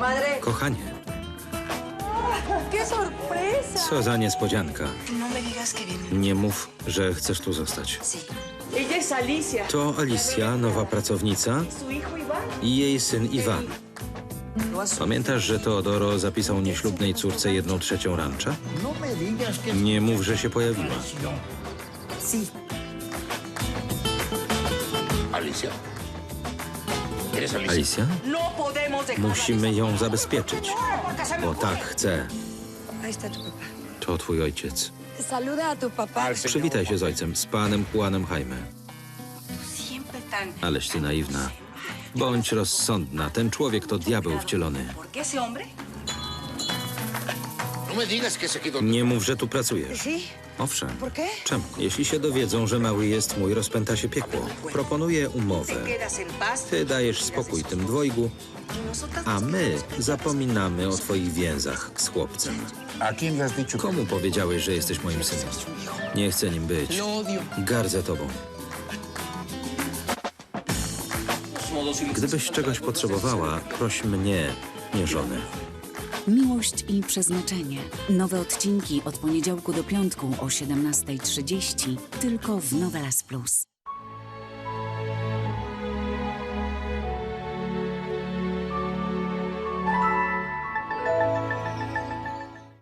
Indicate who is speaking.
Speaker 1: Comadre,
Speaker 2: Kochanie,
Speaker 1: qué sorpresa.
Speaker 2: co za niespodzianka.
Speaker 3: No me digas que viene.
Speaker 2: Nie mów, że chcesz tu zostać.
Speaker 3: Sí.
Speaker 1: Ella es Alicia.
Speaker 2: To Alicja, nowa pracownica
Speaker 1: Su hijo Iván.
Speaker 2: i jej syn Iwan. Pamiętasz, że Teodoro zapisał nieślubnej córce jedną trzecią rancza?
Speaker 4: No me digas que...
Speaker 2: Nie mów, że się pojawiła.
Speaker 3: Sí.
Speaker 4: Alicia.
Speaker 2: Alicja? Musimy ją zabezpieczyć, bo tak chce.
Speaker 3: Papá.
Speaker 2: To twój ojciec. Przywitaj się z ojcem, z panem Juanem Jaime. Aleś ty naiwna. Bądź rozsądna, ten człowiek to diabeł wcielony.
Speaker 4: No.
Speaker 2: Nie mów, że tu pracujesz. Owszem. Czemu? Jeśli się dowiedzą, że mały jest mój, rozpęta się piekło. Proponuję umowę. Ty dajesz spokój tym dwojgu, a my zapominamy o twoich więzach z chłopcem. Komu powiedziałeś, że jesteś moim synem? Nie chcę nim być. Gardzę tobą. Gdybyś czegoś potrzebowała, proś mnie, nie żonę.
Speaker 5: Miłość i przeznaczenie. Nowe odcinki od poniedziałku do piątku o 17.30 tylko w Novelas Plus.